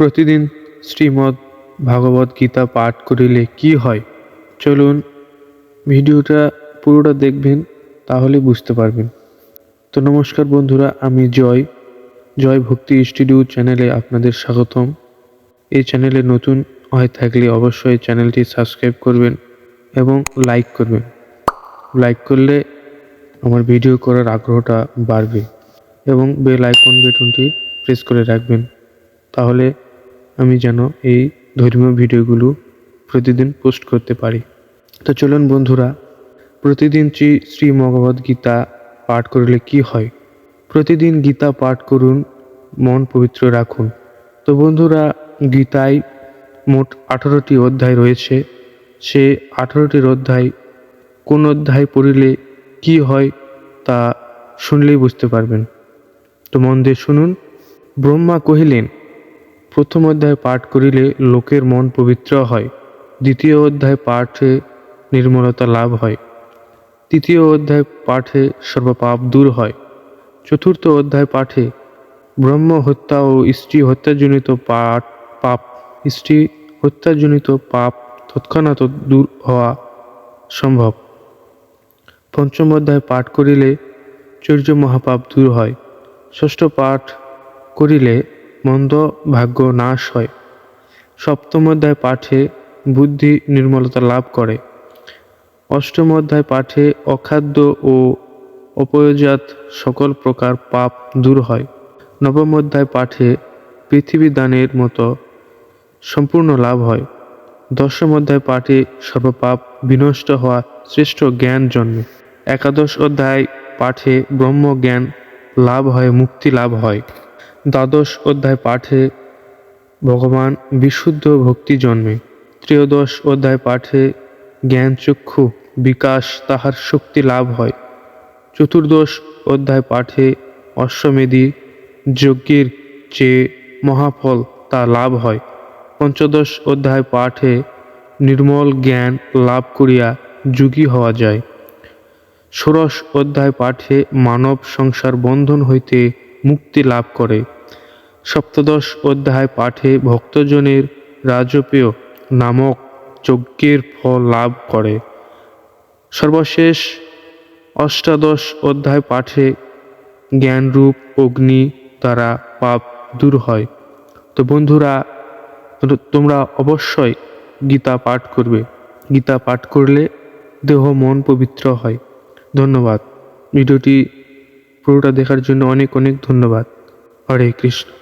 প্রতিদিন শ্রীমদ্ ভাগবত গীতা পাঠ করিলে কি হয়? চলুন ভিডিওটা পুরোটা দেখবেন, তাহলে বুঝতে পারবেন। তো নমস্কার বন্ধুরা, আমি জয়। জয় ভক্তি ইনস্টিটিউট চ্যানেলে আপনাদের স্বাগতম। এই চ্যানেলে নতুন হয়ে থাকলে অবশ্যই চ্যানেলটি সাবস্ক্রাইব করবেন এবং লাইক করবেন। লাইক করলে আমার ভিডিও করার আগ্রহটা বাড়বে এবং বেল আইকন বেটনটি প্রেস করে রাখবেন। তাহলে আমি যেন এই ধর্মীয় ভিডিওগুলো প্রতিদিন পোস্ট করতে পারি। তো চলুন বন্ধুরা, প্রতিদিন শ্রী শ্রী ভগবদ গীতা পাঠ করলে কি হয়? প্রতিদিন গীতা পাঠ করুন, মন পবিত্র রাখুন। তো বন্ধুরা, গীতায় মোট আঠারোটি অধ্যায় রয়েছে। সে আঠারোটির অধ্যায় কোন অধ্যায় পড়িলে কি হয় তা শুনলেই বুঝতে পারবেন। তো মন দিয়ে শুনুন। ব্রহ্মা কহিলেন প্রথম অধ্যায় পাঠ করিলে লোকের মন পবিত্র হয়, দ্বিতীয় অধ্যায় পাঠে নির্মলতা লাভ হয়, তৃতীয় অধ্যায় পাঠে সর্বপাপ দূর হয়, চতুর্থ অধ্যায় পাঠে ব্রহ্ম হত্যা ও স্ত্রী হত্যাজনিত পাঠ পাপ, স্ত্রী হত্যাজনিত পাপ তৎক্ষণাৎ দূর হওয়া সম্ভব। পঞ্চম অধ্যায় পাঠ করিলে চৌর্য মহাপাপ দূর হয়, ষষ্ঠ পাঠ করিলে মন্দ ভাগ্য নাশ হয়। সপ্তম অধ্যায় পাঠে বুদ্ধি নির্মলতা লাভ করে। অষ্টম অধ্যায় পাঠে অখাদ্য ও অপয়োজাত সকল প্রকার পাপ দূর হয়। নবম অধ্যায় পাঠে পৃথিবী দানের মতো সম্পূর্ণ লাভ হয়। দশম অধ্যায় পাঠে সর্বপাপ বিনষ্ট হওয়া শ্রেষ্ঠ জ্ঞান জন্মে। একাদশ অধ্যায় পাঠে ব্রহ্মজ্ঞান লাভ হয়, মুক্তি লাভ হয়। দ্বাদশ অধ্যায় পাঠে ভগবান বিশুদ্ধ ভক্তি জন্মে। ত্রয়োদশ অধ্যায় পাঠে জ্ঞান চক্ষু বিকাশ তাহার শক্তি লাভ হয়। চতুর্দশ অধ্যায় পাঠে অশ্বমেধী যজ্ঞের চেয়ে মহাফল তা লাভ হয়। পঞ্চদশ অধ্যায় পাঠে নির্মল জ্ঞান লাভ করিয়া যুগী হওয়া যায়। ষোড়শ অধ্যায় পাঠে মানব সংসার বন্ধন হইতে মুক্তি লাভ করে। সপ্তদশ অধ্যায় পাঠে ভক্তজনের রাজপেয় নামক যজ্ঞের ফল লাভ করে। সর্বশেষ অষ্টাদশ অধ্যায় পাঠে জ্ঞানরূপ অগ্নি দ্বারা পাপ দূর হয়। তো বন্ধুরা, তোমরা অবশ্যই গীতা পাঠ করবে। গীতা পাঠ করলে দেহ মন পবিত্র হয়। ধন্যবাদ। ভিডিওটি পুরোটা দেখার জন্য অনেক অনেক ধন্যবাদ। হরে কৃষ্ণ।